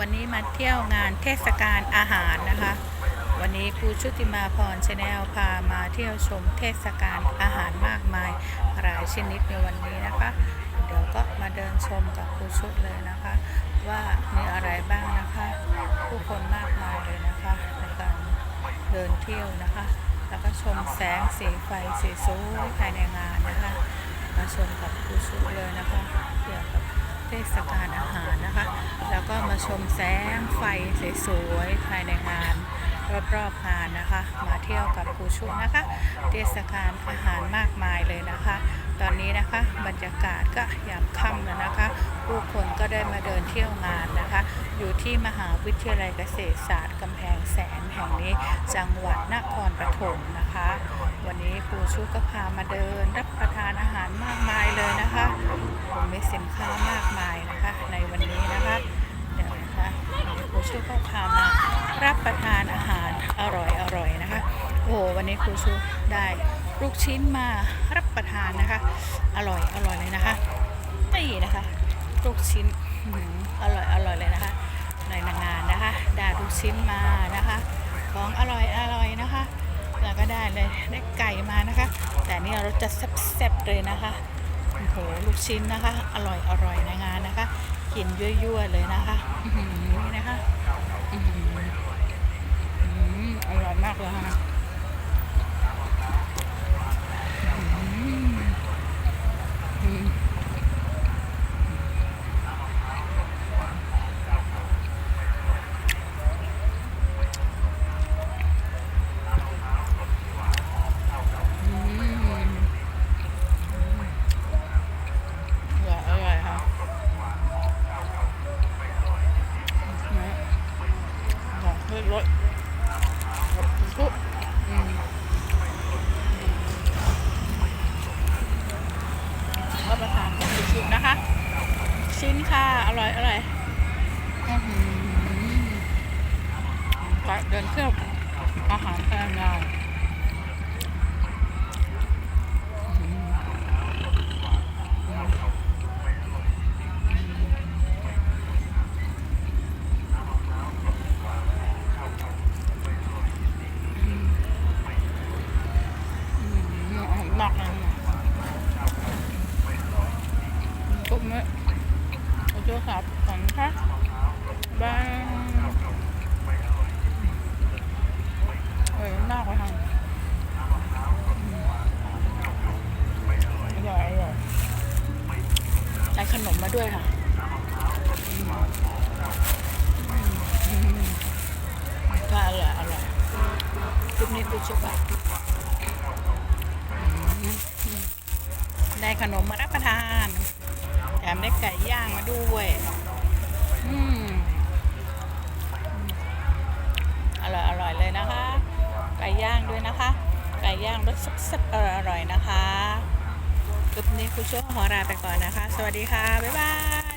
วันนี้มาเที่ยวงานเทศกาลอาหารนะคะ วันนี้ครูชุติมาพรชาแนลพามาเที่ยวชมเทศกาลอาหารมากมายหลายชนิดในวันนี้นะคะ เดี๋ยวก็มาเดินชมกับครูชุดเลยนะคะ ว่ามีอะไรบ้างนะคะ ผู้คนมากมายเลยนะคะในการเดินเที่ยวนะคะ แล้วก็ชมแสงสีไฟสีสวยภายในงานนะคะ มาชมกับครูชุดเลยนะคะเกี่ยวกับ เทศกาลอาหารนะคะ แล้วก็มาชมแสงไฟสวยๆภายในงานรอบๆงานนะคะ มาเที่ยวกับครูชุนะคะ เทศกาลอาหารมากมายเลยนะคะ ตอนนี้นะคะบรรยากาศก็ยามค่ำแล้วนะคะ ผู้คนก็ได้มาเดินเที่ยวงานนะคะ อยู่ที่มหาวิทยาลัยเกษตรศาสตร์กำแพงแสนแห่งนี้จังหวัดนครปฐมนะคะ ชุก็พามาเดิน รับประทานอาหารมากมายเลยนะคะผมมีสินค้ามากมายนะคะ ในวันนี้นะคะเดี๋ยวนะคะครูชูก็พามารับประทานอาหารอร่อยอร่อยนะคะ โอ้วันนี้ครูชูได้ลูกชิ้นมารับประทานนะคะ อร่อยอร่อยเลยนะคะนี่นะคะลูกชิ้นอร่อยอร่อยเลยนะคะในงานนะคะได้ลูกชิ้นมานะคะ ของอร่อยอร่อย นะคะแล้วก็ได้เลยได้ไก่มานะคะ แต่นี่เราจะแซ่บๆเลยนะคะโอ้โหลูกชิ้นนะคะ อร่อยอร่อยในงานนะคะ กินยั่วๆเลยนะคะนี่นะคะอื้อหืออื้อหืออร่อยมากเลยค่ะ นะคะ ชิ้นค่ะ อร่อยอร่อยอื้อหือไปเดินเที่ยวอาหารแพงงานหนักเลยปุ๊บไหม โอ้โหครับของค่ะบางเอ้ยมากเลยค่ะอร่อยอร่อยได้ขนมมาด้วยค่ะก็อร่อยอร่อยจุ๊บนิดดูชุบไปได้ขนมมารับประทาน แถมได้ไก่ย่างมาด้วยอืมอร่อยอร่อยเลยนะคะ ไก่ย่างด้วยนะคะ ไก่ย่างรสสับๆอร่อยอร่อยนะคะคลิปนี้คุณช่วยขอลาไปก่อนนะคะ สวัสดีค่ะ บ๊ายบาย